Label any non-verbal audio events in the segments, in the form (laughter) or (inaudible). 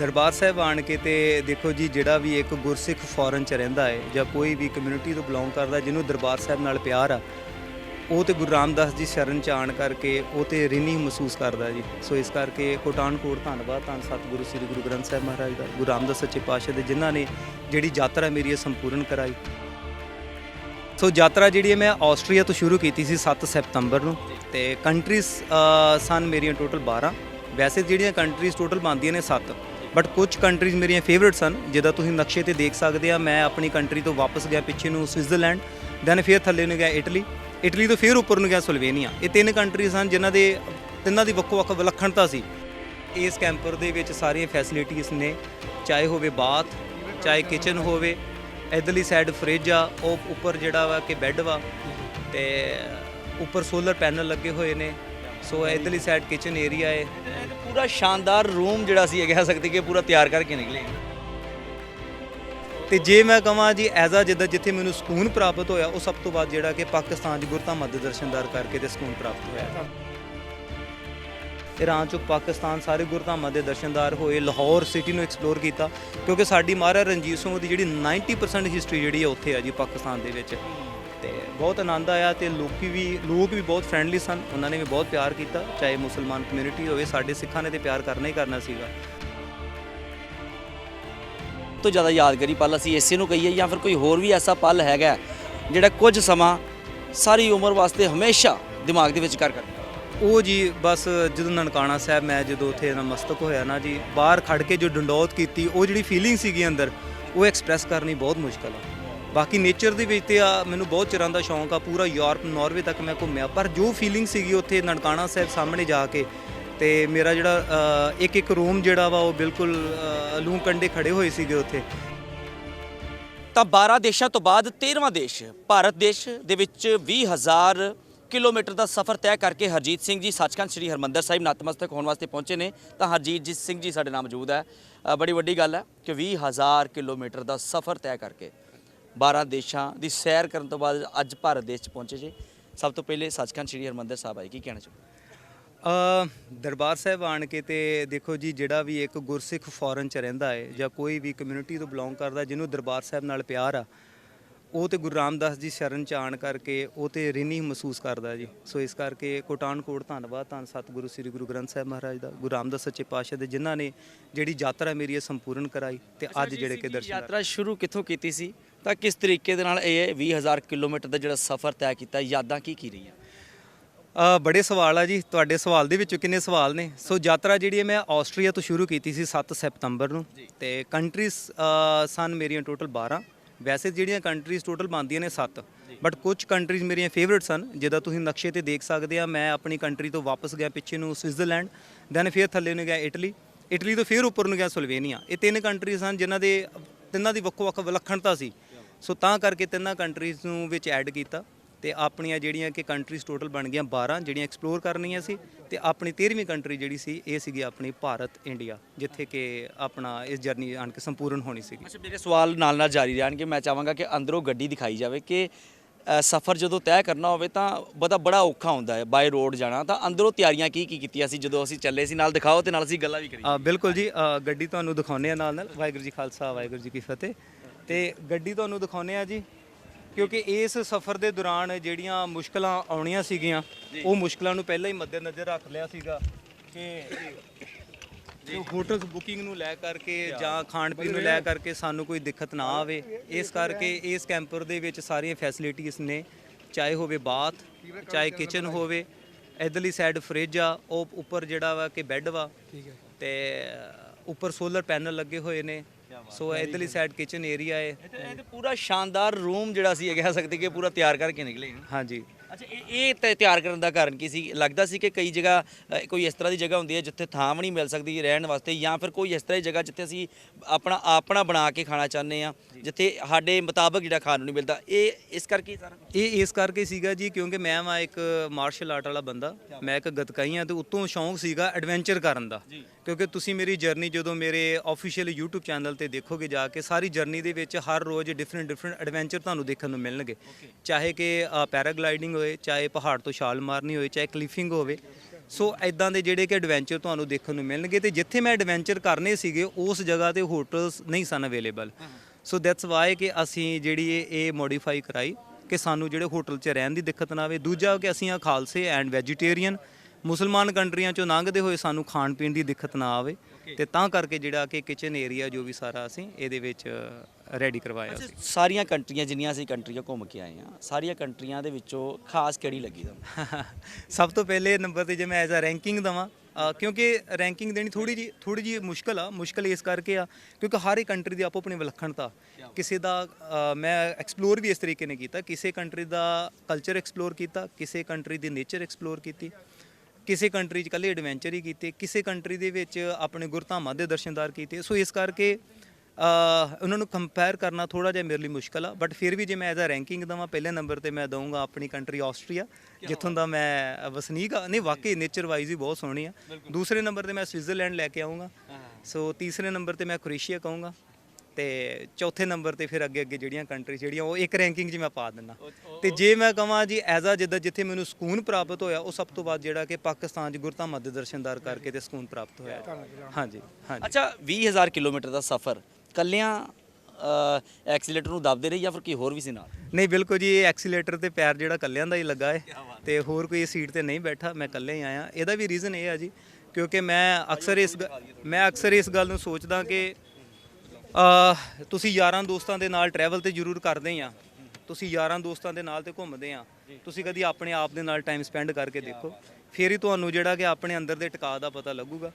ਦਰਬਾਰ ਸਾਹਿਬ ਆਣ ਕੇ ਤੇ ਦੇਖੋ ਜੀ, ਜਿਹੜਾ ਵੀ ਇੱਕ ਗੁਰਸਿੱਖ ਫੋਰਨ ਚ ਰਹਿੰਦਾ ਹੈ ਜਾਂ ਕੋਈ ਵੀ ਕਮਿਊਨਿਟੀ ਤੋਂ ਬਿਲੋਂਗ ਕਰਦਾ, ਜਿਹਨੂੰ ਦਰਬਾਰ ਸਾਹਿਬ ਨਾਲ ਪਿਆਰ ਆ, ਉਹ ਤੇ ਗੁਰੂ ਰਾਮਦਾਸ ਜੀ ਸ਼ਰਨ ਚ ਆਣ ਕਰਕੇ ਉਹ ਤੇ ਰਿਣੀ ਮਹਿਸੂਸ ਕਰਦਾ ਜੀ। ਸੋ ਇਸ ਕਰਕੇ ਕੋਟਾਨਕੋਟ ਧੰਨਵਾਦ, ਧੰਨ ਸਤਿਗੁਰੂ ਸ੍ਰੀ ਗੁਰੂ ਗ੍ਰੰਥ ਸਾਹਿਬ ਮਹਾਰਾਜ ਦਾ, ਗੁਰੂ ਰਾਮਦਾਸ ਸੱਚੇ ਪਾਤਸ਼ਾਹ ਦੇ, ਜਿਨ੍ਹਾਂ ਨੇ ਜਿਹੜੀ ਯਾਤਰਾ ਮੇਰੀ ਇਹ ਸੰਪੂਰਨ ਕਰਾਈ। ਸੋ ਯਾਤਰਾ ਜਿਹੜੀ ਹੈ ਮੈਂ ਆਸਟਰੀਆ ਤੋਂ ਸ਼ੁਰੂ ਕੀਤੀ ਸੀ 7 ਸਤੰਬਰ ਨੂੰ, ਤੇ ਕੰਟਰੀਜ਼ ਸਨ ਮੇਰੀਆਂ ਟੋਟਲ 12 ਵੈਸੇ ਜਿਹੜੀਆਂ ਕੰਟਰੀਜ਼ ਟੋਟਲ ਬਣਦੀਆਂ ਨੇ 7 ਬਟ ਕੁਝ ਕੰਟਰੀਜ਼ ਮੇਰੀਆਂ ਫੇਵਰਿਟ ਸਨ ਜਿੱਦਾਂ ਤੁਸੀਂ ਨਕਸ਼ੇ ਤੇ ਦੇਖ ਸਕਦੇ ਆ, ਮੈਂ ਆਪਣੀ ਕੰਟਰੀ ਤੋਂ ਵਾਪਸ ਗਿਆ ਪਿੱਛੇ ਨੂੰ ਸਵਿਟਜ਼ਰਲੈਂਡ ਦੈਨ ਫਿਰ ਥੱਲੇ ਨੂੰ ਗਿਆ ਇਟਲੀ ਇਟਲੀ ਤੋਂ ਫਿਰ ਉੱਪਰ ਨੂੰ ਗਿਆ ਸਲੋਵੇਨੀਆ ਇਹ ਤਿੰਨ ਕੰਟਰੀਜ਼ ਹਨ ਜਿਨ੍ਹਾਂ ਦੇ, ਤਿੰਨਾਂ ਦੀ ਵੱਖੋ ਵੱਖ ਵਿਲੱਖਣਤਾ ਸੀ। ਇਸ ਕੈਂਪਰ ਦੇ ਵਿੱਚ ਸਾਰੀਆਂ ਫੈਸਿਲਿਟੀਆਂ ਨੇ, ਚਾਹੇ ਹੋਵੇ ਬਾਥ ਚਾਹੇ ਕਿਚਨ ਹੋਵੇ, ਇਧਰਲੀ ਸਾਈਡ ਫ੍ਰਿਜ ਆ, ਉਹ ਉੱਪਰ ਜਿਹੜਾ ਵਾ ਕਿ ਬੈੱਡ ਵਾ, ਤੇ ਉੱਪਰ ਸੋਲਰ ਪੈਨਲ ਲੱਗੇ ਹੋਏ ਨੇ। ਸੋ ਇਧਰਲੀ ਸਾਈਡ ਕਿਚਨ ਏਰੀਆ ਹੈ। ਪੂਰਾ ਸ਼ਾਨਦਾਰ ਰੂਮ ਜਿਹੜਾ ਸੀ ਇਹ ਕਹਿ ਸਕਦੇ ਕਿ ਪੂਰਾ ਤਿਆਰ ਕਰਕੇ ਨਿਕਲੇ ਤੇ ਜੇ ਮੈਂ ਕਹਾਂ ਜੀ ਐਜ਼ ਆ ਜਿੱਦਾਂ ਜਿੱਥੇ ਮੈਨੂੰ ਸਕੂਨ ਪ੍ਰਾਪਤ ਹੋਇਆ, ਉਹ ਸਭ ਤੋਂ ਬਾਅਦ ਜਿਹੜਾ ਕਿ ਪਾਕਿਸਤਾਨ 'ਚ ਗੁਰਧਾਮਾਂ ਦੇ ਦਰਸ਼ਨਦਾਰ ਕਰਕੇ ਤੇ ਸਕੂਨ ਪ੍ਰਾਪਤ ਹੋਇਆ। ਇਰਾਨ ਚੋਂ ਪਾਕਿਸਤਾਨ ਸਾਰੇ ਗੁਰਧਾਮਾਂ ਦੇ ਦਰਸ਼ਨਦਾਰ ਹੋਏ, ਲਾਹੌਰ ਸਿਟੀ ਨੂੰ ਐਕਸਪਲੋਰ ਕੀਤਾ, ਕਿਉਂਕਿ ਸਾਡੀ ਮਹਾਰਾਜਾ ਰਣਜੀਤ ਸਿੰਘ ਦੀ ਜਿਹੜੀ 90% ਹਿਸਟਰੀ ਜਿਹੜੀ ਹੈ ਉੱਥੇ ਆ ਜੀ ਪਾਕਿਸਤਾਨ ਦੇ ਵਿੱਚ। ਤੇ ਬਹੁਤ ਆਨੰਦ ਆਇਆ ਤੇ ਲੋਕੀ ਵੀ ਲੋਕ ਵੀ ਬਹੁਤ ਫਰੈਂਡਲੀ ਸਨ। ਉਹਨਾਂ ਨੇ ਵੀ ਬਹੁਤ ਪਿਆਰ ਕੀਤਾ ਚਾਹੇ ਮੁਸਲਮਾਨ ਕਮਿਊਨਿਟੀ ਹੋਵੇ ਸਾਡੇ ਸਿੱਖਾਂ ਨੇ ਤੇ ਪਿਆਰ ਕਰਨਾ ਹੀ ਕਰਨਾ ਸੀਗਾ। ਤੋਂ ਜ਼ਿਆਦਾ ਯਾਦਗਾਰੀ ਪਲ ਅਸੀਂ ਇਸੇ ਨੂੰ ਕਹੀਏ ਜਾਂ ਫਿਰ ਕੋਈ ਹੋਰ ਵੀ ਐਸਾ ਪਲ ਹੈਗਾ ਜਿਹੜਾ ਕੁਝ ਸਮਾਂ ਸਾਰੀ ਉਮਰ ਵਾਸਤੇ ਹਮੇਸ਼ਾ ਦਿਮਾਗ ਦੇ ਵਿੱਚ ਕਰ ਕਰ ਉਹ ਜੀ ਬਸ ਜਦੋਂ ਨਨਕਾਣਾ ਸਾਹਿਬ ਮੈਂ ਜਦੋਂ ਉੱਥੇ ਨਮਸਤਕ ਹੋਇਆ ਨਾ ਜੀ ਬਾਹਰ ਖੜ ਕੇ ਜੋ ਡੰਡੌਤ ਕੀਤੀ ਉਹ ਜਿਹੜੀ ਫੀਲਿੰਗ ਸੀਗੀ ਅੰਦਰ ਉਹ ਐਕਸਪ੍ਰੈਸ ਕਰਨੀ ਬਹੁਤ ਮੁਸ਼ਕਲ ਆ। ਬਾਕੀ ਨੇਚਰ ਦੇ ਵਿੱਚ ਤੇ ਆ ਮੈਨੂੰ ਬਹੁਤ ਚਿਰਾਂ ਦਾ ਸ਼ੌਂਕ ਆ, ਪੂਰਾ ਯੂਰਪ, ਨਾਰਵੇ ਤੱਕ ਮੈਂ ਘੁੰਮਿਆ। ਪਰ ਜੋ ਫੀਲਿੰਗ ਸੀਗੀ ਉੱਥੇ ਨਨਕਾਣਾ ਸਾਹਿਬ ਸਾਹਮਣੇ ਜਾ ਕੇ ਤੇ ਮੇਰਾ ਜਿਹੜਾ ਇੱਕ ਇੱਕ ਰੂਮ ਜਿਹੜਾ ਵਾ ਉਹ ਬਿਲਕੁਲ ਲੂੰ ਕੰਡੇ ਖੜੇ ਹੋਏ ਸੀਗੇ ਉੱਥੇ। ਤਾਂ 12 ਦੇਸ਼ਾਂ ਤੋਂ ਬਾਅਦ 13ਵਾਂ ਦੇਸ਼, ਭਾਰਤ ਦੇਸ਼ ਦੇ ਵਿੱਚ 20000 ਕਿਲੋਮੀਟਰ ਦਾ ਸਫ਼ਰ ਤੈਅ ਕਰਕੇ ਹਰਜੀਤ ਸਿੰਘ ਜੀ, ਸੱਚਖੰਡ ਸ੍ਰੀ ਹਰਮੰਦਰ ਸਾਹਿਬ ਨਤਮਸਤਕ ਹੋਣ ਵਾਸਤੇ ਪਹੁੰਚੇ ਨੇ। ਤਾਂ ਹਰਜੀਤ ਜੀ ਸਿੰਘ ਜੀ ਸਾਡੇ ਨਾਲ ਮੌਜੂਦ ਹੈ। ਬੜੀ ਵੱਡੀ ਗੱਲ ਹੈ ਕਿ 20000 ਕਿਲੋਮੀਟਰ ਦਾ ਸਫ਼ਰ ਤੈਅ ਕਰਕੇ 12 ਦੇਸ਼ਾਂ ਦੀ ਸੈਰ ਕਰਨ ਤੋਂ ਬਾਅਦ ਅੱਜ ਭਾਰਤ ਦੇਸ਼ 'ਚ ਪਹੁੰਚੇ ਜੀ। ਸਭ ਤੋਂ ਪਹਿਲੇ ਸੱਚਖੰਡ ਸ੍ਰੀ ਹਰਮੰਦਰ ਸਾਹਿਬ ਆਏ ਕੀ ਕਹਿਣਾ ਚਾਹੋ ਅ ਦਰਬਾਰ ਸਾਹਿਬ ਆਣ ਕੇ ਤੇ ਦੇਖੋ ਜੀ ਜਿਹੜਾ ਵੀ ਇੱਕ ਗੁਰਸਿੱਖ ਫੋਰਨ ਚ ਰਹਿੰਦਾ ਹੈ ਜਾਂ ਕੋਈ ਵੀ ਕਮਿਊਨਿਟੀ ਤੋਂ ਬਿਲੋਂਗ ਕਰਦਾ ਜਿਹਨੂੰ ਦਰਬਾਰ ਸਾਹਿਬ ਨਾਲ ਪਿਆਰ ਆ ਉਹ ਤੇ ਗੁਰੂ ਰਾਮਦਾਸ ਜੀ ਸ਼ਰਨ ਚ ਆਣ ਕਰਕੇ ਉਹ ਤੇ ਰਿਣੀ ਮਹਿਸੂਸ ਕਰਦਾ ਜੀ। ਸੋ ਇਸ ਕਰਕੇ ਕੋਟਾਨਕੋਟ ਧੰਨਵਾਦ ਧੰਨ ਸਤਿਗੁਰੂ ਸ੍ਰੀ ਗੁਰੂ ਗ੍ਰੰਥ ਸਾਹਿਬ ਮਹਾਰਾਜ ਦਾ ਗੁਰੂ ਰਾਮਦਾਸ ਸੱਚੇ ਪਾਤਸ਼ਾਹ ਦੇ ਜਿਨ੍ਹਾਂ ਨੇ ਜਿਹੜੀ ਯਾਤਰਾ ਮੇਰੀ ਇਹ ਸੰਪੂਰਨ ਕਰਾਈ ਤੇ ਅੱਜ ਜਿਹੜੇ ਕਿ ਦਰਸ਼ਨ ਯਾਤਰਾ ਸ਼ੁਰੂ ਕਿੱਥੋਂ ਕੀਤੀ ਸੀ? ਤਾਂ ਕਿਸ ਤਰੀਕੇ ਦੇ ਨਾਲ ਇਹ 20000 ਕਿਲੋਮੀਟਰ ਦਾ ਜਿਹੜਾ ਸਫ਼ਰ ਤੈਅ ਕੀਤਾ ਯਾਦਾਂ ਕੀ ਕੀ ਰਹੀਆਂ? ਬੜੇ ਸਵਾਲ ਆ ਜੀ ਤੁਹਾਡੇ ਸਵਾਲ ਦੇ ਵਿੱਚੋਂ ਕਿੰਨੇ ਸਵਾਲ ਨੇ? ਸੋ ਯਾਤਰਾ ਜਿਹੜੀ ਹੈ ਮੈਂ ਆਸਟਰੀਆ ਤੋਂ ਸ਼ੁਰੂ ਕੀਤੀ ਸੀ 7 ਸਤੰਬਰ ਨੂੰ ਤੇ ਕੰਟਰੀਜ਼ ਸਨ ਮੇਰੀਆਂ ਟੋਟਲ 12 ਵੈਸੇ ਜਿਹੜੀਆਂ ਕੰਟਰੀਜ਼ ਟੋਟਲ ਬਣਦੀਆਂ ਨੇ 7 ਬਟ ਕੁਝ ਕੰਟਰੀਜ਼ ਮੇਰੀਆਂ ਫੇਵਰਿਟ ਸਨ ਜਿੱਦਾਂ ਤੁਸੀਂ ਨਕਸ਼ੇ ਤੇ ਦੇਖ ਸਕਦੇ ਆ ਮੈਂ ਆਪਣੀ ਕੰਟਰੀ ਤੋਂ ਵਾਪਸ ਗਿਆ ਪਿੱਛੇ ਨੂੰ ਸਵਿਟਜ਼ਰਲੈਂਡ ਦੈਨ ਫਿਰ ਥੱਲੇ ਨੂੰ ਗਿਆ ਇਟਲੀ। ਇਟਲੀ ਤੋਂ ਫਿਰ ਉੱਪਰ ਨੂੰ ਗਿਆ ਸਲੋਵੇਨੀਆ। ਇਹ ਤਿੰਨ ਕੰਟਰੀਜ਼ ਹਨ ਜਿਨ੍ਹਾਂ ਦੇ ਤਿੰਨਾਂ ਦੀ ਵੱਖੋ ਵੱਖ ਵਿਲੱਖਣਤਾ ਸੀ। ਸੋ ਤਾਂ ਕਰਕੇ ਤਿੰਨਾਂ ਕੰਟਰੀਜ਼ ਨੂੰ ਵਿੱਚ ਐਡ ਕੀਤਾ ਤੇ ਆਪਣੀਆਂ ਜਿਹੜੀਆਂ ਕਿ ਕੰਟਰੀਜ਼ ਟੋਟਲ ਬਣ ਗਈਆਂ 12 ਜਿਹੜੀਆਂ ਐਕਸਪਲੋਰ ਕਰਨੀਆਂ ਸੀ ਤੇ ਆਪਣੀ 13ਵੀਂ ਕੰਟਰੀ ਜਿਹੜੀ ਸੀ ਇਹ ਸੀਗੀ ਆਪਣੀ ਭਾਰਤ ਇੰਡੀਆ ਜਿੱਥੇ ਕਿ ਆਪਣਾ ਇਸ ਜਰਨੀ ਆਣ ਕੇ ਸੰਪੂਰਨ ਹੋਣੀ ਸੀਗੀ। ਅੱਛਾ ਮੇਰੇ ਸਵਾਲ ਨਾਲ ਨਾਲ ਜਾਰੀ ਰਹਿਣਗੇ। ਮੈਂ ਚਾਹਾਂਗਾ ਕਿ ਅੰਦਰੋਂ ਗੱਡੀ ਦਿਖਾਈ ਜਾਵੇ ਕਿ ਸਫ਼ਰ ਜਦੋਂ ਤੈਅ ਕਰਨਾ ਹੋਵੇ ਤਾਂ ਬੜਾ ਬੜਾ ਔਖਾ ਹੁੰਦਾ ਹੈ ਬਾਈ ਰੋਡ ਜਾਣਾ। ਤਾਂ ਅੰਦਰੋਂ ਤਿਆਰੀਆਂ ਕੀ ਕੀ ਕੀਤੀਆਂ ਸੀ ਜਦੋਂ ਅਸੀਂ ਚੱਲੇ ਸੀ? ਨਾਲ ਦਿਖਾਓ ਤੇ ਨਾਲ ਅਸੀਂ ਗੱਲਾਂ ਵੀ ਕਰੀਏ। ਬਿਲਕੁਲ ਜੀ ਗੱਡੀ ਤੁਹਾਨੂੰ ਦਿਖਾਉਂਦੇ ਆ ਨਾਲ ਨਾਲ ਵਾਹਿਗੁਰੂ ਜੀ ਖਾਲਸਾ ਵਾਹਿਗੁਰੂ ਜੀ ਕੀ ਫਤਿਹ। ਤੇ ਗੱਡੀ ਤੁਹਾਨੂੰ ਦਿਖਾਉਂਦੇ ਆ ਜੀ ਕਿਉਂਕਿ ਇਸ ਸਫ਼ਰ ਦੇ ਦੌਰਾਨ ਜਿਹੜੀਆਂ ਮੁਸ਼ਕਲਾਂ ਆਉਣੀਆਂ ਸੀਗੀਆਂ ਉਹ ਮੁਸ਼ਕਲਾਂ ਨੂੰ ਪਹਿਲਾਂ ਹੀ ਮੱਦੇਨਜ਼ਰ ਰੱਖ ਲਿਆ ਸੀਗਾ ਕਿ ਜੋ ਹੋਟਲ ਬੁਕਿੰਗ ਨੂੰ ਲੈ ਕਰਕੇ ਜਾਂ ਖਾਣ ਪੀਣ ਨੂੰ ਲੈ ਕਰਕੇ ਸਾਨੂੰ ਕੋਈ ਦਿੱਕਤ ਨਾ ਆਵੇ ਇਸ ਕਰਕੇ ਇਸ ਕੈਂਪਰ ਦੇ ਵਿੱਚ ਸਾਰੀਆਂ ਫੈਸਿਲਿਟੀਆਂ ਨੇ ਚਾਹੇ ਹੋਵੇ ਬਾਥ ਚਾਹੇ ਕਿਚਨ ਹੋਵੇ ਇਧਰਲੀ ਸਾਈਡ ਫ੍ਰਿਜ ਆ ਉਹ ਉੱਪਰ ਜਿਹੜਾ ਵਾ ਕਿ ਬੈੱਡ ਵਾ ਤੇ ਉੱਪਰ ਸੋਲਰ ਪੈਨਲ ਲੱਗੇ ਹੋਏ ਨੇ ਸੋ ਇਧਰਲੀ ਸਾਈਡ ਕਿਚਨ ਏਰੀਆ ਹੈ। ਇਹ ਤੇ- ਪੂਰਾ ਸ਼ਾਨਦਾਰ ਰੂਮ ਜਿਹੜਾ ਸੀ ਇਹ ਕਹਿ ਸਕਦੇ ਕਿ ਪੂਰਾ ਤਿਆਰ ਕਰਕੇ ਨਿਕਲੇ ਹਾਂਜੀ। ਇਹ ਤੇ ਤਿਆਰ ਕਰਨ ਦਾ ਕਾਰਨ ਕੀ ਸੀ? ਲੱਗਦਾ ਸੀ ਕਿ ਕਈ ਜਗ੍ਹਾ ਅ, ਕੋਈ ਇਸ ਤਰ੍ਹਾਂ ਦੀ ਜਗ੍ਹਾ ਹੁੰਦੀ ਹੈ ਜਿੱਥੇ ਥਾਂ ਵੀ ਨਹੀਂ ਮਿਲ ਸਕਦੀ ਰਹਿਣ ਵਾਸਤੇ ਜਾਂ ਫਿਰ ਕੋਈ ਇਸ ਤਰ੍ਹਾਂ ਦੀ ਜਗ੍ਹਾ ਜਿੱਥੇ ਅਸੀਂ ਆਪਣਾ ਆਪਣਾ ਬਣਾ ਕੇ ਖਾਣਾ ਚਾਹੁੰਦੇ ਆ ਜਿੱਥੇ ਸਾਡੇ ਮੁਤਾਬਕ ਜਿਹੜਾ ਖਾਣ ਨੂੰ ਨਹੀਂ ਮਿਲਦਾ। ਇਹ ਇਸ ਕਰਕੇ ਹੀ ਸਾਰਾ ਇਹ ਇਸ ਕਰਕੇ ਸੀਗਾ ਜੀ ਕਿਉਂਕਿ ਮੈਂ ਵਾਂ ਇੱਕ ਮਾਰਸ਼ਲ ਆਰਟ ਵਾਲਾ ਬੰਦਾ। ਮੈਂ ਇੱਕ ਗਤਕਾਈ ਹਾਂ ਤੇ ਉਤੋਂ ਸ਼ੌਂਕ ਸੀਗਾ ਐਡਵੈਂਚਰ ਕਰਨ ਦਾ। ਕਿਉਂਕਿ ਤੁਸੀਂ ਮੇਰੀ ਜਰਨੀ ਜਦੋਂ ਮੇਰੇ ਆਫੀਸ਼ੀਅਲ YouTube ਚੈਨਲ ਤੇ ਦੇਖੋਗੇ ਜਾ ਕੇ ਸਾਰੀ ਜਰਨੀ ਦੇ ਵਿੱਚ ਹਰ ਰੋਜ਼ ਡਿਫਰੈਂਟ ਡਿਫਰੈਂਟ ਐਡਵੈਂਚਰ ਤੁਹਾਨੂੰ ਦੇਖਣ ਨੂੰ ਮਿਲਣਗੇ। ਚਾਹੇ ਕਿ ਪੈਰਾਗਲਾਈਡਿੰਗ ਹੋਏ ਚਾਹੇ ਚਾਹੇ ਪਹਾੜ ਤੋਂ ਛਾਲ ਮਾਰਨੀ ਹੋਵੇ, ਚਾਹੇ ਕਲਿਫਿੰਗ ਹੋਵੇ। ਸੋ ਐਦਾਂ ਦੇ ਜਿਹੜੇ ਕਿ ਐਡਵੈਂਚਰ ਤੁਹਾਨੂੰ ਦੇਖਣ ਨੂੰ ਮਿਲਣਗੇ ਤੇ ਜਿੱਥੇ ਮੈਂ ਐਡਵੈਂਚਰ ਕਰਨੇ ਸੀਗੇ, ਉਸ ਜਗ੍ਹਾ ਤੇ ਹੋਟਲਸ ਨਹੀਂ ਸਨ ਅਵੇਲੇਬਲ ਸੋ ਦੈਟਸ ਵਾਈ ਕਿ ਅਸੀਂ ਜਿਹੜੀ ਇਹ- ਇਹ ਮੋਡੀਫਾਈ ਕਰਾਈ ਕਿ ਸਾਨੂੰ ਜਿਹੜੇ ਹੋਟਲ 'ਚ ਰਹਿਣ ਦੀ ਦਿੱਕਤ ਨਾ ਆਵੇ। ਦੂਜਾ ਕਿ ਅਸੀਂ ਆ ਖਾਲਸੇ ਐਂਡ ਵੈਜੀਟੇਰੀਅਨ ਮੁਸਲਮਾਨ ਕੰਟਰੀਆਂ ਚੋਂ ਲੰਘਦੇ ਹੋਏ ਸਾਨੂੰ ਖਾਣ ਪੀਣ ਦੀ ਦਿੱਕਤ ਨਾ ਆਵੇ ਤੇ ਤਾਂ ਕਰਕੇ ਜਿਹੜਾ ਕਿ ਕਿਚਨ ਏਰੀਆ ਜੋ ਵੀ ਸਾਰਾ ਅਸੀਂ ਇਹਦੇ ਵਿੱਚ ਰੈਡੀ ਕਰਵਾਇਆ ਸੀ। ਸਾਰੀਆਂ ਕੰਟਰੀਆਂ ਜਿੰਨੀਆਂ ਅਸੀਂ ਕੰਟਰੀਆਂ ਘੁੰਮ ਕੇ ਆਏ ਆ ਸਾਰੀਆਂ ਕੰਟਰੀਆਂ ਦੇ ਵਿੱਚੋਂ ਖਾਸ ਕਿਹੜੀ ਲੱਗੀ ਤੁਹਾਨੂੰ? (laughs) ਸਭ ਤੋਂ ਪਹਿਲੇ ਨੰਬਰ ਤੇ ਜੇ ਮੈਂ ਐਜ਼ ਅ ਰੈਂਕਿੰਗ ਦਵਾਂ ਕਿਉਂਕਿ ਰੈਂਕਿੰਗ ਦੇਣੀ ਥੋੜੀ ਜੀ ਥੋੜੀ ਜੀ ਮੁਸ਼ਕਲ ਆ ਮੁਸ਼ਕਲ ਇਸ ਕਰਕੇ ਆ ਕਿਉਂਕਿ ਹਰ ਇੱਕ ਕੰਟਰੀ ਦੀ ਆਪੋ ਆਪਣੀ ਵਿਲੱਖਣਤਾ ਕਿਸੇ ਦਾ ਮੈਂ ਐਕਸਪਲੋਰ ਵੀ ਇਸ ਤਰੀਕੇ ਨੇ ਕੀਤਾ ਕਿਸੇ ਕੰਟਰੀ ਦਾ ਕਲਚਰ ਐਕਸਪਲੋਰ ਕੀਤਾ ਕਿਸੇ ਕੰਟਰੀ ਦੀ ਨੇਚਰ ਐਕਸਪਲੋਰ ਕੀਤੀ ਕਿਸੇ ਕੰਟਰੀ 'ਚ ਕੱਲੇ ਐਡਵੈਂਚਰ ਹੀ ਕੀਤੇ ਕਿਸੇ ਕੰਟਰੀ ਦੇ ਵਿੱਚ ਆਪਣੇ ਗੁਰਧਾਮਾਂ ਦੇ ਦਰਸ਼ਨਦਾਰ ਕੀਤੇ। ਸੋ ਇਸ ਕਰਕੇ ਉਹਨਾਂ ਨੂੰ ਕੰਪੇਅਰ ਕਰਨਾ ਥੋੜਾ ਜਿਹਾ ਮੇਰੇ ਲਈ ਮੁਸ਼ਕਲ ਆ। ਬਟ ਫਿਰ ਵੀ ਜੇ ਮੈਂ ਐਜ਼ ਅ ਰੈਂਕਿੰਗ ਦਵਾਂ ਪਹਿਲੇ ਨੰਬਰ ਤੇ ਮੈਂ ਦਊਂਗਾ ਆਪਣੀ ਕੰਟਰੀ ਆਸਟਰੀਆ ਜਿੱਥੋਂ ਦਾ ਮੈਂ ਵਸਨੀਕ ਆ। ਨਹੀਂ ਵਾਕਈ ਨੇਚਰ ਵਾਈਜ਼ ਹੀ ਬਹੁਤ ਸੋਹਣੀ ਆ। ਦੂਸਰੇ ਨੰਬਰ ਤੇ ਮੈਂ ਸਵਿਟਜ਼ਰਲੈਂਡ ਲੈ ਕੇ ਆਉਂਗਾ ਸੋ ਤੀਸਰੇ ਨੰਬਰ ਤੇ ਮੈਂ ਕ੍ਰੋਏਸ਼ੀਆ ਕਹੂੰਗਾ। ਤੇ ਚੌਥੇ ਨੰਬਰ ਤੇ ਫਿਰ ਅੱਗੇ ਅੱਗੇ ਜਿਹੜੀਆਂ ਕੰਟਰੀ ਜਿਹੜੀਆਂ ਉਹ ਇੱਕ ਰੈਂਕਿੰਗ 'ਚ ਮੈਂ ਪਾ ਦਿੰਦਾ। ਤੇ ਜੇ ਮੈਂ ਕਹਾਂ ਜੀ ਐਜ਼ ਆ ਜਿੱਦਾਂ ਜਿੱਥੇ ਮੈਨੂੰ ਸਕੂਨ ਪ੍ਰਾਪਤ ਹੋਇਆ ਉਹ ਸਭ ਤੋਂ ਬਾਅਦ ਜਿਹੜਾ ਕਿ ਪਾਕਿਸਤਾਨ 'ਚ ਗੁਰਧਾਮਾਂ ਦਰਸ਼ਨਦਾਰ ਕਰਕੇ ਤੇ ਸਕੂਨ ਪ੍ਰਾਪਤ ਹੋਇਆ। ਹਾਂਜੀ ਹਾਂਜੀ। ਅੱਛਾ 20000 ਕਿਲੋਮੀਟਰ ਦਾ ਸਫ਼ਰ ਕੱਲਿਆਂ ਐਕਸੀਲੇਟਰ ਨੂੰ ਦਬਦੇ ਰਹੇ ਜਾਂ ਫਿਰ ਕੀ ਹੋਰ ਵੀ ਸੀ ਨਾਲ? ਨਹੀਂ ਬਿਲਕੁਲ ਜੀ ਇਹ ਐਕਸੀਲੇਟਰ ਤੇ ਪੈਰ ਜਿਹੜਾ ਕੱਲਿਆਂ ਦਾ ਹੀ ਲੱਗਾ ਹੈ। ਤੇ ਹੋਰ ਕੋਈ ਸੀਟ ਤੇ ਨਹੀਂ ਬੈਠਾ ਮੈਂ ਕੱਲੇ ਹੀ ਆਇਆ। ਇਹਦਾ ਵੀ ਰੀਜ਼ਨ ਇਹ ਆ ਜੀ ਕਿਉਂਕਿ ਮੈਂ ਅਕਸਰ ਇਸ ਮੈਂ ਅਕਸਰ ਇਸ ਗੱਲ ਨੂੰ ਸੋਚਦਾ ਕਿ ਅ ਤੁਸੀਂ ਯਾਰਾਂ ਦੋਸਤਾਂ ਦੇ ਨਾਲ ਟਰੈਵਲ ਤੇ ਜ਼ਰੂਰ ਕਰਦੇ ਆ। ਤੁਸੀਂ ਯਾਰਾਂ ਦੋਸਤਾਂ ਦੇ ਨਾਲ ਤੇ ਘੁੰਮਦੇ ਆ। ਤੁਸੀਂ ਕਦੀ ਆਪਣੇ ਆਪ ਦੇ ਨਾਲ ਟਾਈਮ ਸਪੈਂਡ ਕਰਕੇ ਦੇਖੋ। ਫਿਰ ਹੀ ਤੁਹਾਨੂੰ ਜਿਹੜਾ ਕਿ ਆਪਣੇ ਅੰਦਰ ਦੇ ਟਿਕਾ ਦਾ ਪਤਾ ਲੱਗੂਗਾ।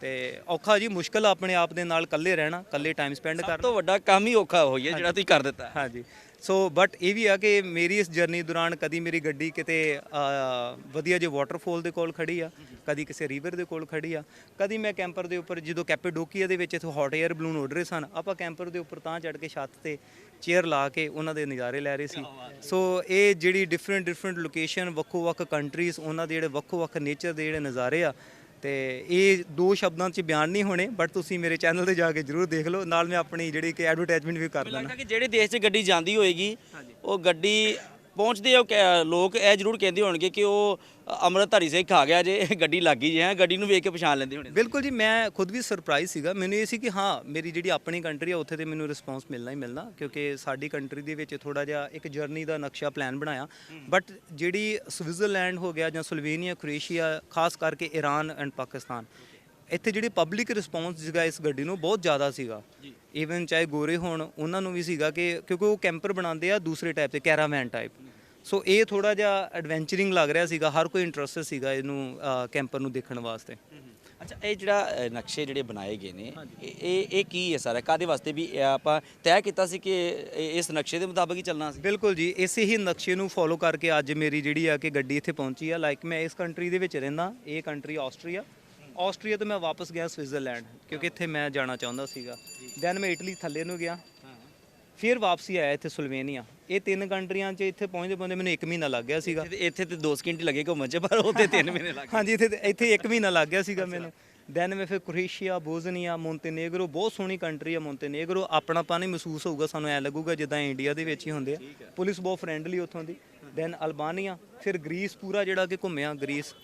ਤੇ ਔਖਾ ਜੀ ਮੁਸ਼ਕਲ ਆਪਣੇ ਆਪ ਦੇ ਨਾਲ ਇਕੱਲੇ ਰਹਿਣਾ ਇਕੱਲੇ ਟਾਈਮ ਸਪੈਂਡ ਸਭ ਕਰਨਾ। ਤੋਂ ਵੱਡਾ ਕੰਮ ਹੀ ਔਖਾ ਹੋਈ ਹੈ ਜਿਹੜਾ ਤੁਸੀਂ ਕਰ ਦਿੱਤਾ। ਹਾਂਜੀ। ਸੋ ਬਟ ਇਹ ਵੀ ਆ ਕਿ ਮੇਰੀ ਇਸ ਜਰਨੀ ਦੌਰਾਨ ਕਦੀ ਮੇਰੀ ਗੱਡੀ ਕਿਤੇ ਵਧੀਆ ਜੇ ਵਾਟਰਫਾਲ ਦੇ ਕੋਲ ਖੜੀ ਆ, ਕਦੀ ਕਿਸੇ ਰਿਵਰ ਦੇ ਕੋਲ ਖੜੀ ਆ, ਕਦੀ ਮੈਂ ਕੈਂਪਰ ਦੇ ਉੱਪਰ ਜਦੋਂ ਕੈਪੇਡੋਕੀਆ ਦੇ ਵਿੱਚ ਇਥੋਂ ਹੌਟ 에ਅਰ ਬਲੂਨ ਉੱਡ ਰਹੇ ਸਨ, ਆਪਾਂ ਕੈਂਪਰ ਦੇ ਉੱਪਰ ਤਾਂ ਚੜ ਕੇ ਛੱਤ ਤੇ ਚੇਅਰ ਲਾ ਕੇ ਉਹਨਾਂ ਦੇ ਨਜ਼ਾਰੇ ਲੈ ਰਹੇ ਸੀ। ਸੋ ਇਹ ਜਿਹੜੀ ਡਿਫਰੈਂਟ ਡਿਫਰੈਂਟ ਲੋਕੇਸ਼ਨ ਵੱਖੋ ਵੱਖ ਕੰਟਰੀਜ਼ ਉਹਨਾਂ ਦੇ ਜਿਹੜੇ ਵੱਖੋ ਵੱਖ ਨੇਚਰ ਦੇ ਜਿਹੜੇ ਨਜ਼ਾਰੇ ਆ ਤੇ ਇਹ ਦੋ ਸ਼ਬਦਾਂ 'ਚ ਬਿਆਨ ਨਹੀਂ ਹੋਣੇ ਬਟ ਤੁਸੀਂ ਮੇਰੇ ਚੈਨਲ ਤੇ ਜਾ ਕੇ ਜਰੂਰ ਦੇਖ ਲਓ। ਨਾਲ ਮੈਂ ਆਪਣੀ ਜਿਹੜੀ ਕਿ ਐਡਵਰਟਾਈਜ਼ਮੈਂਟ ਵੀ ਕਰ ਮੈਨੂੰ ਲੱਗਦਾ ਕਿ ਜਿਹੜੇ ਦੇਸ਼ 'ਚ ਗੱਡੀ ਜਾਂਦੀ ਹੋਏਗੀ ਉਹ ਗੱਡੀ ਪਹੁੰਚਦੇ ਹੋ ਕਿ- ਲੋਕ ਇਹ ਜ਼ਰੂਰ ਕਹਿੰਦੇ ਹੋਣਗੇ ਕਿ ਉਹ ਅੰਮ੍ਰਿਤਧਾਰੀ ਸਿੱਖ ਆ ਗਿਆ ਜੇ ਇਹ ਗੱਡੀ ਲੱਗ ਗਈ ਜੇ ਹੈਂ, ਗੱਡੀ ਨੂੰ ਵੇਖ ਕੇ ਪਛਾਣ ਲੈਂਦੇ ਹੋਣੇ। ਬਿਲਕੁਲ ਜੀ ਮੈਂ ਖੁਦ ਵੀ ਸਰਪ੍ਰਾਈਜ਼ ਸੀਗਾ। ਮੈਨੂੰ ਇਹ ਸੀ ਕਿ ਹਾਂ ਮੇਰੀ ਜਿਹੜੀ ਆਪਣੀ ਕੰਟਰੀ ਆ ਉੱਥੇ ਤੇ ਮੈਨੂੰ ਰਿਸਪੌਂਸ ਮਿਲਣਾ ਹੀ ਮਿਲਣਾ ਕਿਉਂਕਿ ਸਾਡੀ ਕੰਟਰੀ ਦੇ ਵਿੱਚ ਥੋੜਾ ਜਿਹਾ ਇੱਕ ਜਰਨੀ ਦਾ ਨਕਸ਼ਾ ਪਲਾਨ ਬਣਾਇਆ। ਬਟ ਜਿਹੜੀ ਸਵਿਟਜ਼ਰਲੈਂਡ ਹੋ ਗਿਆ ਜਾਂ ਸਲੋਵੇਨੀਆ ਕ੍ਰੋਏਸ਼ੀਆ ਖਾਸ ਕਰਕੇ ਈਰਾਨ ਐਂਡ ਪਾਕਿਸਤਾਨ ਇੱਥੇ ਜਿਹੜੀ ਪਬਲਿਕ ਰਿਸਪੌਂਸ ਸੀਗਾ ਇਸ ਗੱਡੀ ਨੂੰ ਬਹੁਤ ਜ਼ਿਆਦਾ ਸੀਗਾ। ਈਵਨ ਚਾਹੇ ਗੋਰੇ ਹੋਣ ਉਹਨਾਂ ਨੂੰ ਵੀ ਸੀਗਾ ਕਿ ਕਿਉਂਕਿ ਉਹ ਕੈਂਪਰ ਬਣਾਉਂਦੇ ਆ ਦੂਸਰੇ ਟਾਈਪ ਦੇ ਕੈਰਾਵੈਨ ਟਾਈਪ ਸੋ ਇਹ ਥੋੜਾ ਜਿਹਾ ਐਡਵੈਂਚਰਿੰਗ ਲੱਗ ਰਿਹਾ ਸੀਗਾ ਹਰ ਕੋਈ ਇੰਟਰਸਟਡ ਸੀਗਾ ਇਹਨੂੰ ਕੈਂਪਰ ਨੂੰ ਦੇਖਣ ਵਾਸਤੇ। ਅੱਛਾ ਇਹ ਜਿਹੜਾ ਨਕਸ਼ੇ ਜਿਹੜੇ ਬਣਾਏ ਗਏ ਨੇ ਇਹ ਇਹ ਕੀ ਹੈ ਸਾਰਾ? ਕਾਦੇ ਵਾਸਤੇ ਵੀ ਆਪਾਂ ਤੈਅ ਕੀਤਾ ਸੀ ਕਿ ਇਸ ਨਕਸ਼ੇ ਦੇ ਮੁਤਾਬਕ ਹੀ ਚੱਲਣਾ ਸੀ? ਬਿਲਕੁਲ ਜੀ ਇਸੇ ਹੀ ਨਕਸ਼ੇ ਨੂੰ ਫੋਲੋ ਕਰਕੇ ਅੱਜ ਮੇਰੀ ਜਿਹੜੀ ਆ ਕਿ ਗੱਡੀ ਇੱਥੇ ਪਹੁੰਚੀ ਆ। ਲਾਈਕ ਮੈਂ ਇਸ ਕੰਟਰੀ ਦੇ ਵਿੱਚ ਰਹਿੰਦਾ ਇਹ ਕੰਟਰੀ ਆਸਟਰੀਆ ਆਸਟਰੀਆ ਤੋਂ ਮੈਂ ਵਾਪਸ ਗਿਆ ਸਵਿਟਜ਼ਰਲੈਂਡ ਕਿਉਂਕਿ ਇੱਥੇ ਮੈਂ ਜਾਣਾ ਚਾਹੁੰਦਾ ਸੀਗਾ। ਦੈਨ ਮੈਂ ਇਟਲੀ ਥੱਲੇ ਨੂੰ ਗਿਆ। ਫਿਰ ਵਾਪਸੀ ਆਇਆ ਇੱਥੇ ਸਲੋਵੇਨੀਆ। ਇਹ ਤਿੰਨ ਕੰਟਰੀਆਂ 'ਚ ਇੱਥੇ ਪਹੁੰਚਦੇ ਪਹੁੰਚਦੇ ਮੈਨੂੰ 1 ਮਹੀਨਾ ਲੱਗ ਗਿਆ ਸੀਗਾ। ਇੱਥੇ ਤੇ 2 ਸਕਿੰਟ ਲੱਗੇ ਘੁੰਮਣ ਚ ਪਰ ਉੱਥੇ 3 ਮਹੀਨੇ ਲੱਗ ਹਾਂਜੀ ਇੱਥੇ ਇੱਥੇ 1 ਮਹੀਨਾ ਲੱਗ ਗਿਆ ਸੀਗਾ ਮੈਨੂੰ। ਦੈਨ ਮੈਂ ਫਿਰ ਕ੍ਰੋਏਸ਼ੀਆ ਬੋਜ਼ਨੀਆ ਮੋਂਟੇਨੇਗਰੋ ਬਹੁਤ ਸੋਹਣੀ ਕੰਟਰੀ ਆ ਮੋਂਟੇਨੇਗਰੋ। ਆਪਣਾਪਨ ਹੀ ਮਹਿਸੂਸ ਹੋਊਗਾ ਸਾਨੂੰ ਐ ਲੱਗੂਗਾ ਜਿੱਦਾਂ ਇੰਡੀਆ ਦੇ ਵਿੱਚ ਹੀ ਹੁੰਦੇ ਆ। ਪੁਲਿਸ ਬਹੁਤ ਫਰੈਂਡਲੀ ਉੱਥੋਂ ਦੀ। ਦੈਨ ਅਲਬਾਨੀਆ ਫਿਰ ਗ੍ਰੀਸ ਪੂਰਾ ਜਿਹੜਾ ਕਿ ਘੁੰਮਿਆ ਗ੍ਰੀਸ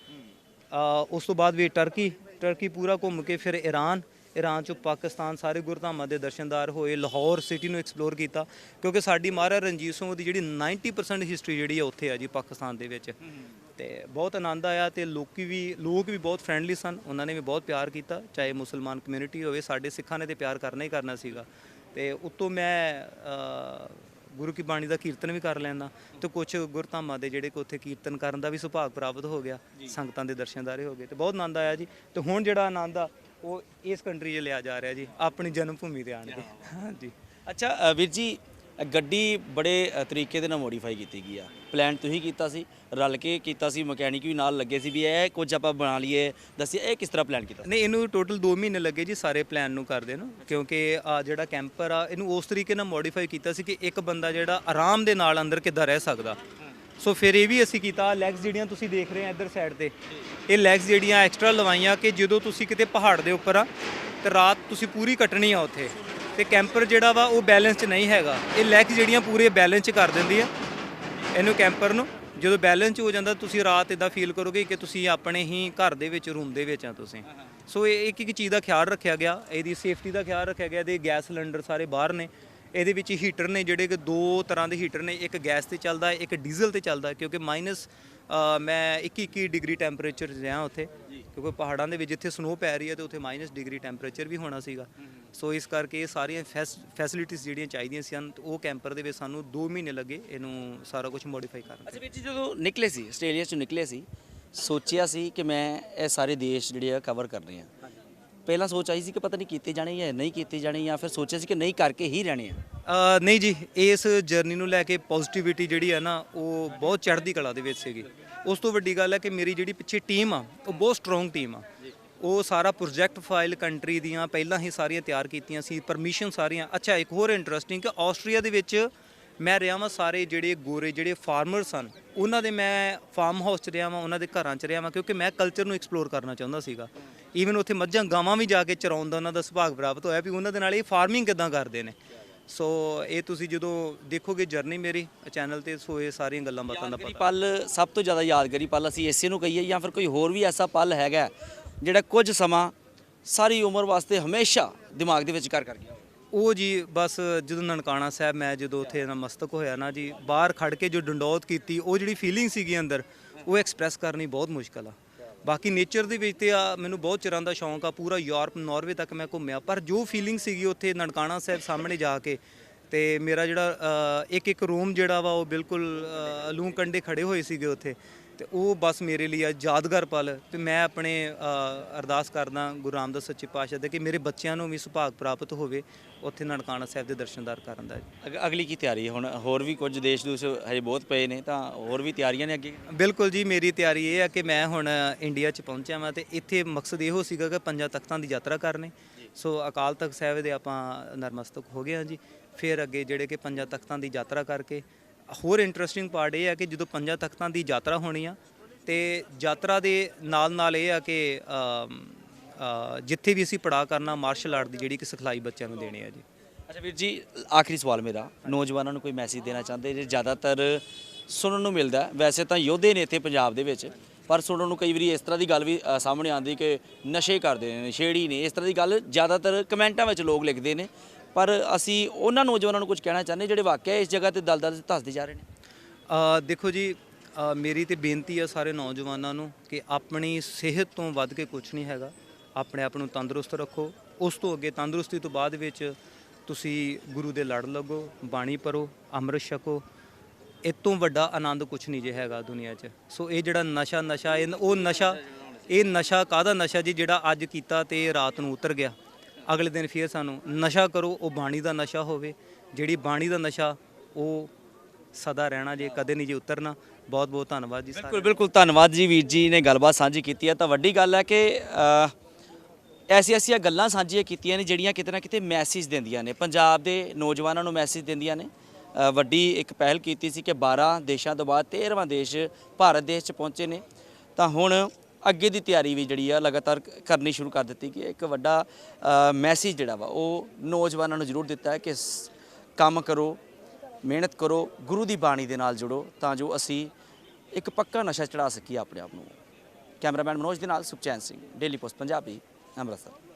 ਉਸ ਤੋਂ ਬਾਅਦ ਵੀ ਟਰਕੀ ਟਰਕੀ ਪੂਰਾ ਘੁੰਮ ਕੇ ਫਿਰ ਈਰਾਨ ਈਰਾਨ ਚੋਂ ਪਾਕਿਸਤਾਨ ਸਾਰੇ ਗੁਰਧਾਮਾਂ ਦੇ ਦਰਸ਼ਨਦਾਰ ਹੋਏ ਲਾਹੌਰ ਸਿਟੀ ਨੂੰ ਐਕਸਪਲੋਰ ਕੀਤਾ ਕਿਉਂਕਿ ਸਾਡੀ ਮਹਾਰਾਜਾ ਰਣਜੀਤ ਸਿੰਘ ਦੀ ਜਿਹੜੀ 90% ਹਿਸਟਰੀ ਜਿਹੜੀ ਆ ਉੱਥੇ ਆ ਜੀ ਪਾਕਿਸਤਾਨ ਦੇ ਵਿੱਚ। ਤੇ ਬਹੁਤ ਆਨੰਦ ਆਇਆ ਤੇ ਲੋਕੀ ਵੀ ਲੋਕ ਵੀ ਬਹੁਤ ਫਰੈਂਡਲੀ ਸਨ ਉਹਨਾਂ ਨੇ ਵੀ ਬਹੁਤ ਪਿਆਰ ਕੀਤਾ ਚਾਹੇ ਮੁਸਲਮਾਨ ਕਮਿਊਨਿਟੀ ਹੋਵੇ ਸਾਡੇ ਸਿੱਖਾਂ ਨੇ ਤੇ ਪਿਆਰ ਕਰਨਾ ਹੀ ਕਰਨਾ ਸੀਗਾ। ਤੇ ਉੱਤੋਂ ਮੈਂ ਗੁਰੂ ਕੀ ਬਾਣੀ ਦਾ ਕੀਰਤਨ ਵੀ ਕਰ ਲੈਂਦਾ ਤੇ ਕੁਝ ਗੁਰਧਾਮਾਂ ਦੇ ਜਿਹੜੇ ਕਿ ਉੱਥੇ ਕੀਰਤਨ ਕਰਨ ਦਾ ਵੀ ਸੁਭਾਗ ਪ੍ਰਾਪਤ ਹੋ ਗਿਆ ਸੰਗਤਾਂ ਦੇ ਦਰਸ਼ਨਦਾਰੇ ਹੋ ਗਏ ਤੇ ਬਹੁਤ ਆਨੰਦ ਆਇਆ ਜੀ। ਤੇ ਹੁਣ ਜਿਹੜਾ ਆਨੰਦ ਆ ਉਹ ਇਸ ਕੰਟਰੀ 'ਚ ਲਿਆ ਜਾ ਰਿਹਾ ਜੀ ਆਪਣੀ ਜਨਮ ਭੂਮੀ ਤੇ ਆਣ ਕੇ। ਹਾਂਜੀ ਅੱਛਾ ਵੀਰ ਜੀ ਗੱਡੀ ਬੜੇ ਤਰੀਕੇ ਦੇ ਨਾਲ ਮੋਡੀਫਾਈ ਕੀਤੀ ਗਈ ਆ। ਪਲਾਨ ਤੁਸੀਂ ਕੀਤਾ ਸੀ, ਰਲ ਕੇ ਕੀਤਾ ਸੀ, ਮਕੈਨਿਕ ਵੀ ਨਾਲ ਲੱਗੇ ਸੀ ਵੀ ਇਹ ਕੁਝ ਆਪਾਂ ਬਣਾ ਲਈਏ ਦੱਸਿਆ ਇਹ ਕਿਸ ਤਰ੍ਹਾਂ ਪਲਾਨ ਕੀਤਾ? ਨਹੀਂ, ਇਹਨੂੰ ਟੋਟਲ 2 ਮਹੀਨੇ ਲੱਗੇ ਜੀ ਸਾਰੇ ਪਲਾਨ ਨੂੰ ਕਰਦੇ ਨੂੰ, ਕਿਉਂਕਿ ਆ ਜਿਹੜਾ ਕੈਂਪਰ ਆ, ਇਹਨੂੰ ਉਸ ਤਰੀਕੇ ਨਾਲ ਮੋਡੀਫਾਈ ਕੀਤਾ ਸੀ ਕਿ ਇੱਕ ਬੰਦਾ ਜਿਹੜਾ ਆਰਾਮ ਦੇ ਨਾਲ ਅੰਦਰ ਕਿੱਦਾਂ ਰਹਿ ਸਕਦਾ। ਸੋ ਫਿਰ ਇਹ ਵੀ ਅਸੀਂ ਕੀਤਾ ਲੈਗਸ ਜਿਹੜੀਆਂ ਤੁਸੀਂ ਦੇਖ ਰਹੇ ਆ ਇੱਧਰ ਸਾਈਡ ਤੇ, ਇਹ ਲੈਗਸ ਜਿਹੜੀਆਂ ਐਕਸਟਰਾ ਲਵਾਈਆਂ ਕਿ ਜਦੋਂ ਤੁਸੀਂ ਕਿਤੇ ਪਹਾੜ ਦੇ ਉੱਪਰ ਆ, ਤੇ ਰਾਤ ਤੁਸੀਂ ਪੂਰੀ ਕੱਟਣੀ ਆ ਉੱਥੇ। ਤੇ ਕੈਂਪਰ ਜਿਹੜਾ ਵਾ ਉਹ ਬੈਲੈਂਸ 'ਚ ਨਹੀਂ ਹੈਗਾ। ਇਹ ਲੈਗਸ ਜਿਹੜੀਆਂ ਪੂਰੇ ਬੈਲੈਂਸ 'ਚ ਕਰ ਦਿੰਦੀ ਆ। ਇਹਨੂੰ ਕੈਂਪਰ ਨੂੰ ਜਦੋਂ ਬੈਲੈਂਸ ਹੋ ਜਾਂਦਾ, ਤੁਸੀਂ ਰਾਤ ਇਦਾਂ ਫੀਲ ਕਰੋਗੇ ਕਿ ਤੁਸੀਂ ਆਪਣੇ ਹੀ ਘਰ ਦੇ ਵਿੱਚ ਰੂਮ ਦੇ ਵਿੱਚ ਆ ਤੁਸੀਂ। ਸੋ ਇਹ ਇੱਕ ਇੱਕ ਚੀਜ਼ ਦਾ ਖਿਆਲ ਰੱਖਿਆ ਗਿਆ। ਇਹਦੀ ਸੇਫਟੀ ਦਾ ਖਿਆਲ ਰੱਖਿਆ ਗਿਆ। ਇਹਦੇ ਗੈਸ ਸਿਲੰਡਰ ਸਾਰੇ ਬਾਹਰ ਨੇ। ਇਹਦੇ ਵਿੱਚ ਹੀਟਰ ਨੇ ਜਿਹੜੇ ਕਿ ਦੋ ਤਰ੍ਹਾਂ ਦੇ ਹੀਟਰ ਨੇ। ਇੱਕ ਗੈਸ ਤੇ ਚੱਲਦਾ, ਇੱਕ ਡੀਜ਼ਲ ਤੇ ਚੱਲਦਾ। ਕਿਉਂਕਿ ਮਾਈਨਸ ਮੈਂ 21 21 ਡਿਗਰੀ ਟੈਂਪਰੇਚਰ ਰਿਹਾ ਉੱਥੇ। ਕਿਉਂਕਿ ਪਹਾੜਾਂ ਦੇ ਵਿੱਚ ਜਿੱਥੇ ਸਨੋ ਪੈ ਰਹੀ ਹੈ ਤੇ ਉੱਥੇ ਮਾਈਨਸ ਡਿਗਰੀ ਟੈਂਪਰੇਚਰ ਵੀ ਹੋਣਾ ਸੀਗਾ। ਸੋ ਇਸ ਕਰਕੇ ਇਹ ਸਾਰੀਆਂ ਫੈਸਿਲਿਟੀਆਂ ਜਿਹੜੀਆਂ ਚਾਹੀਦੀਆਂ ਸੀ ਉਹ ਕੈਂਪਰ ਦੇ ਵਿੱਚ ਸਾਨੂੰ 2 ਮਹੀਨੇ ਲੱਗੇ ਇਹਨੂੰ ਸਾਰਾ ਕੁਝ ਮੋਡੀਫਾਈ ਕਰਨ ਅੱਛਾ ਜੀ ਜਦੋਂ ਨਿਕਲੇ ਸੀ ਆਸਟ੍ਰੇਲੀਆ ਚੋਂ ਨਿਕਲੇ ਸੀ ਸੋਚਿਆ ਸੀ ਕਿ ਮੈਂ ਇਹ ਸਾਰੇ ਦੇਸ਼ ਜਿਹੜੇ ਆ ਕਵਰ ਕਰਨੇ ਆ। ਪਹਿਲਾਂ ਸੋਚ ਆਈ ਸੀ ਕਿ ਪਤਾ ਨਹੀਂ ਕੀਤੇ ਜਾਣੇ ਜਾਂ ਨਹੀਂ ਕੀਤੇ ਜਾਣੇ ਜਾਂ ਫਿਰ ਸੋਚਿਆ ਸੀ ਕਿ ਨਹੀਂ ਕਰਕੇ ਹੀ ਰਹਿਣੇ ਆ। ਨਹੀਂ ਜੀ ਇਸ ਜਰਨੀ ਨੂੰ ਲੈ ਕੇ ਪੋਜ਼ਿਟਿਵਿਟੀ ਜਿਹੜੀ ਹੈ ਨਾ ਉਹ ਬਹੁਤ ਚੜ੍ਹਦੀ ਕਲਾ ਦੇ ਵਿੱਚ ਸੀਗੀ। ਉਸ ਤੋਂ ਵੱਡੀ ਗੱਲ ਹੈ ਕਿ ਮੇਰੀ ਜਿਹੜੀ ਪਿੱਛੇ ਟੀਮ ਆ ਉਹ ਬਹੁਤ ਸਟਰੋਂਗ ਟੀਮ ਆ। ਉਹ ਸਾਰਾ ਪ੍ਰੋਜੈਕਟ ਫਾਈਲ ਕੰਟਰੀ ਦੀਆਂ ਪਹਿਲਾਂ ਹੀ ਸਾਰੀਆਂ ਤਿਆਰ ਕੀਤੀਆਂ ਸੀ ਪਰਮਿਸ਼ਨ ਸਾਰੀਆਂ। ਅੱਛਾ ਇੱਕ ਹੋਰ ਇੰਟਰਸਟਿੰਗ ਕਿ ਆਸਟਰੀਆ ਦੇ ਵਿੱਚ ਮੈਂ ਰਿਹਾ ਵਾਂ ਸਾਰੇ ਜਿਹੜੇ ਗੋਰੇ ਜਿਹੜੇ ਫਾਰਮਰ ਸਨ ਉਹਨਾਂ ਦੇ ਮੈਂ ਫਾਰਮ ਹਾਊਸ 'ਚ ਰਿਹਾ ਵਾਂ ਉਹਨਾਂ ਦੇ ਘਰਾਂ 'ਚ ਰਿਹਾ ਵਾਂ ਕਿਉਂਕਿ ਮੈਂ ਕਲਚਰ ਨੂੰ ਐਕਸਪਲੋਰ ਕਰਨਾ ਚਾਹੁੰਦਾ ਸੀਗਾ। ਈਵਨ ਉੱਥੇ ਮੱਝਾਂ ਗਾਵਾਂ ਵੀ ਜਾ ਕੇ ਚਰਾਉਣ ਦਾ ਉਹਨਾਂ ਦਾ ਸੁਭਾਗ ਪ੍ਰਾਪਤ ਹੋਇਆ ਵੀ ਉਹਨਾਂ ਦੇ ਨਾਲ ਇਹ ਫਾਰਮਿੰਗ ਕਿਦਾਂ ਕਰਦੇ ਨੇ। ਸੋ ਇਹ ਤੁਸੀਂ ਜਦੋਂ ਦੇਖੋਗੇ ਜਰਨੀ ਮੇਰੀ ਚੈਨਲ ਤੇ ਸੋ ਇਹ ਸਾਰੀਆਂ ਗੱਲਾਂ ਬਾਤਾਂ ਦਾ ਯਾਦਗਾਰੀ ਪਤਾ ਪਲ ਸਭ ਤੋਂ ਜ਼ਿਆਦਾ ਯਾਦਗਾਰੀ ਪਲ ਅਸੀਂ ਇਸੇ ਨੂੰ ਕਹੀਏ ਜਾਂ ਫਿਰ ਕੋਈ ਹੋਰ ਵੀ ਐਸਾ ਪਲ ਹੈਗਾ ਜਿਹੜਾ ਕੁਝ ਸਮਾਂ ਸਾਰੀ ਉਮਰ ਵਾਸਤੇ ਹਮੇਸ਼ਾ ਦਿਮਾਗ ਦੇ ਵਿੱਚ ਕਰ ਕਰ ਗਿਆ ਉਹ ਜੀ ਬਸ ਜਦੋਂ ਨਨਕਾਣਾ ਸਾਹਿਬ ਮੈਂ ਜਦੋਂ ਉੱਥੇ ਨਮਸਤਕ ਹੋਇਆ ਨਾ ਜੀ ਬਾਹਰ ਖੜ ਕੇ ਜੋ ਡੰਡੌਤ ਕੀਤੀ ਉਹ ਜਿਹੜੀ ਫੀਲਿੰਗ ਸੀਗੀ ਅੰਦਰ ਉਹ ਐਕਸਪ੍ਰੈਸ ਕਰਨੀ ਬਹੁਤ ਮੁਸ਼ਕਲ ਆ। ਬਾਕੀ ਨੇਚਰ ਦੇ ਵਿੱਚ ਤੇ ਆ ਮੈਨੂੰ ਬਹੁਤ ਚਿਰਾਂ ਦਾ ਸ਼ੌਂਕ ਆ, ਪੂਰਾ ਯੂਰਪ, ਨਾਰਵੇ ਤੱਕ ਮੈਂ ਘੁੰਮਿਆ। ਪਰ ਜੋ ਫੀਲਿੰਗ ਸੀਗੀ ਉੱਥੇ ਨਨਕਾਣਾ ਸਾਹਿਬ ਸਾਹਮਣੇ ਜਾ ਕੇ ਤੇ ਮੇਰਾ ਜਿਹੜਾ ਇੱਕ ਇੱਕ ਰੂਮ ਜਿਹੜਾ ਵਾ ਉਹ ਬਿਲਕੁਲ ਲੂੰ ਕੰਡੇ ਖੜੇ ਹੋਏ ਸੀਗੇ ਉੱਥੇ। ਤੇ ਉਹ ਬਸ ਮੇਰੇ ਲਈ ਆ ਯਾਦਗਾਰ ਪਲ ਤੇ ਮੈਂ ਆਪਣੇ ਅਰਦਾਸ ਕਰਦਾ ਗੁਰੂ ਰਾਮਦਾਸ ਸੱਚੇ ਪਾਤਸ਼ਾਹ ਦੇ ਕਿ ਮੇਰੇ ਬੱਚਿਆਂ ਨੂੰ ਵੀ ਸੁਭਾਗ ਪ੍ਰਾਪਤ ਹੋਵੇ ਉੱਥੇ ਨਨਕਾਣਾ ਸਾਹਿਬ ਦੇ ਦਰਸ਼ਨਦਾਰ ਕਰਨ ਦਾ ਅਗਲੀ ਕੀ ਤਿਆਰੀ ਹੈ? ਹੁਣ ਹੋਰ ਵੀ ਕੁਝ ਦੇਸ਼ ਦੂਸ ਹਜੇ ਬਹੁਤ ਪਏ ਨੇ ਤਾਂ ਹੋਰ ਵੀ ਤਿਆਰੀਆਂ ਨੇ ਅੱਗੇ? ਬਿਲਕੁਲ ਜੀ ਮੇਰੀ ਤਿਆਰੀ ਇਹ ਹੈ ਕਿ ਮੈਂ ਹੁਣ ਇੰਡੀਆ 'ਚ ਪਹੁੰਚਿਆ ਵਾਂ ਤੇ ਇੱਥੇ ਮਕਸਦ ਇਹੋ ਸੀਗਾ ਕਿ ਪੰਜਾਂ ਤਖਤਾਂ ਦੀ ਯਾਤਰਾ ਕਰਨੀ। ਸੋ ਅਕਾਲ ਤਖਤ ਸਾਹਿਬ ਦੇ ਆਪਾਂ ਨਰਮਸਤਕ ਹੋ ਗਏ ਹਾਂ ਜੀ। ਫਿਰ ਅੱਗੇ ਜਿਹੜੇ ਕਿ ਪੰਜਾਂ ਤਖਤਾਂ ਦੀ ਯਾਤਰਾ ਕਰਕੇ ਹੋਰ ਇੰਟਰਸਟਿੰਗ ਪਾਰਟ ਇਹ ਹੈ ਕਿ ਜਦੋਂ ਪੰਜਾਂ ਤਖਤਾਂ ਦੀ ਯਾਤਰਾ ਹੋਣੀ ਆ, ਤੇ ਯਾਤਰਾ ਦੇ ਨਾਲ ਨਾਲ ਇਹ ਆ ਕਿ ਜਿੱਥੇ ਵੀ ਅਸੀਂ ਪੜਾ ਕਰਨਾ ਮਾਰਸ਼ਲ ਆਰਟ ਦੀ ਜਿਹੜੀ ਕਿ ਸਿਖਲਾਈ ਬੱਚਿਆਂ ਨੂੰ ਦੇਣੀ ਆ ਜੀ। ਅੱਛਾ ਵੀਰ ਜੀ, ਆਖਰੀ ਸਵਾਲ ਮੇਰਾ। ਨੌਜਵਾਨਾਂ ਨੂੰ ਕੋਈ ਮੈਸੇਜ ਦੇਣਾ ਚਾਹੁੰਦੇ? ਜੇ ਜ਼ਿਆਦਾਤਰ ਸੁਣਨ ਨੂੰ ਮਿਲਦਾ ਵੈਸੇ ਤਾਂ ਯੋਧੇ ਨੇ ਇੱਥੇ ਪੰਜਾਬ ਦੇ ਵਿੱਚ, ਪਰ ਸੁਣਨ ਨੂੰ ਕਈ ਵਾਰੀ ਇਸ ਤਰ੍ਹਾਂ ਦੀ ਗੱਲ ਵੀ ਸਾਹਮਣੇ ਆਉਂਦੀ ਕਿ ਨਸ਼ੇ ਕਰਦੇ ਨੇ, ਨਸ਼ੇੜੀ ਨੇ। ਇਸ ਤਰ੍ਹਾਂ ਦੀ ਗੱਲ ਜ਼ਿਆਦਾਤਰ ਕਮੈਂਟਾਂ ਵਿੱਚ ਲੋਕ ਲਿਖਦੇ ਨੇ। ਪਰ ਅਸੀਂ ਉਹਨਾਂ ਨੌਜਵਾਨਾਂ ਨੂੰ ਕੁਝ ਕਹਿਣਾ ਚਾਹੁੰਦੇ ਜਿਹੜੇ ਵਾਕਿਆ ਇਸ ਜਗ੍ਹਾ ਤੇ ਦਲਦਲ ਧੱਸਦੇ ਜਾ ਰਹੇ ਨੇ। ਦੇਖੋ ਜੀ ਮੇਰੀ ਤੇ ਬੇਨਤੀ ਆ ਸਾਰੇ ਨੌਜਵਾਨਾਂ ਨੂੰ ਕਿ ਆਪਣੀ ਸਿਹਤ ਤੋਂ ਵੱਧ ਕੇ ਕੁਝ ਨਹੀਂ ਹੈਗਾ। ਆਪਣੇ ਆਪ ਨੂੰ ਤੰਦਰੁਸਤ ਰੱਖੋ। ਉਸ ਤੋਂ ਅੱਗੇ ਤੰਦਰੁਸਤੀ ਤੋਂ ਬਾਅਦ ਵਿੱਚ ਤੁਸੀਂ ਗੁਰੂ ਦੇ ਲੜ ਲੱਗੋ, ਬਾਣੀ ਪੜੋ ਅੰਮ੍ਰਿਤ ਛਕੋ। ਇਹ ਤੋਂ ਵੱਡਾ ਆਨੰਦ ਕੁਝ ਨਹੀਂ ਜੇ ਹੈਗਾ ਦੁਨੀਆ 'ਚ। ਸੋ ਇਹ ਜਿਹੜਾ ਨਸ਼ਾ ਨਸ਼ਾ ਇਹ ਉਹ ਨਸ਼ਾ, ਇਹ ਨਸ਼ਾ ਕਾਹਦਾ ਨਸ਼ਾ ਜੀ ਜਿਹੜਾ ਅੱਜ ਕੀਤਾ ਤੇ ਰਾਤ ਨੂੰ ਉਤਰ ਗਿਆ? ਅਗਲੇ ਦਿਨ ਫੇਰ ਸਾਨੂੰ ਨਸ਼ਾ ਕਰੋ, ਉਹ ਬਾਣੀ ਦਾ ਨਸ਼ਾ ਹੋਵੇ। ਜਿਹੜੀ ਬਾਣੀ ਦਾ ਨਸ਼ਾ, ਉਹ ਸਦਾ ਰਹਿਣਾ ਜੇ, ਕਦੇ ਨਹੀਂ ਜੇ ਉਤਰਨਾ। ਬਹੁਤ ਬਹੁਤ ਧੰਨਵਾਦ ਜੀ ਬਿਲਕੁਲ ਬਿਲਕੁਲ ਧੰਨਵਾਦ ਜੀ ਵੀਰ ਜੀ ਨੇ ਗੱਲਬਾਤ ਸਾਂਝੀ ਕੀਤੀ ਹੈ। ਤਾਂ ਵੱਡੀ ਗੱਲ ਹੈ ਕਿ ਐਸੀ ਐਸੀਆਂ ਗੱਲਾਂ ਸਾਂਝੀਆਂ ਕੀਤੀਆਂ ਨੇ, ਜਿਹੜੀਆਂ ਕਿਤੇ ਨਾ ਕਿਤੇ ਮੈਸੇਜ ਦਿੰਦੀਆਂ ਨੇ। ਪੰਜਾਬ ਦੇ ਨੌਜਵਾਨਾਂ ਨੂੰ ਮੈਸੇਜ ਦਿੰਦੀਆਂ ਨੇ। ਵੱਡੀ ਇੱਕ ਪਹਿਲ ਕੀਤੀ ਸੀ ਕਿ 12 ਦੇਸ਼ਾਂ ਤੋਂ ਬਾਅਦ 13ਵਾਂ ਦੇਸ਼ ਭਾਰਤ ਦੇਸ਼ 'ਚ ਪਹੁੰਚੇ ਨੇ। ਤਾਂ ਹੁਣ ਅੱਗੇ ਦੀ ਤਿਆਰੀ ਵੀ ਜਿਹੜੀ ਆ ਲਗਾਤਾਰ ਕਰਨੀ ਸ਼ੁਰੂ ਕਰ ਦਿੱਤੀ ਕਿ ਇੱਕ ਵੱਡਾ ਮੈਸੇਜ ਜਿਹੜਾ ਵਾ, ਉਹ ਨੌਜਵਾਨਾਂ ਨੂੰ ਜ਼ਰੂਰ ਦਿੱਤਾ ਹੈ ਕਿ ਕੰਮ ਕਰੋ, ਮਿਹਨਤ ਕਰੋ, ਗੁਰੂ ਦੀ ਬਾਣੀ ਦੇ ਨਾਲ ਜੁੜੋ ਤਾਂ ਜੋ ਅਸੀਂ ਇੱਕ ਪੱਕਾ ਨਸ਼ਾ ਚੜਾ ਸਕੀਏ ਆਪਣੇ ਆਪ ਨੂੰ। ਕੈਮਰਾਮੈਨ ਮਨੋਜ ਦੇ ਨਾਲ ਸੁਖਚੈਨ ਸਿੰਘ, ਡੇਲੀ ਪੋਸਟ, ਪੰਜਾਬੀ, ਅੰਮ੍ਰਿਤਸਰ।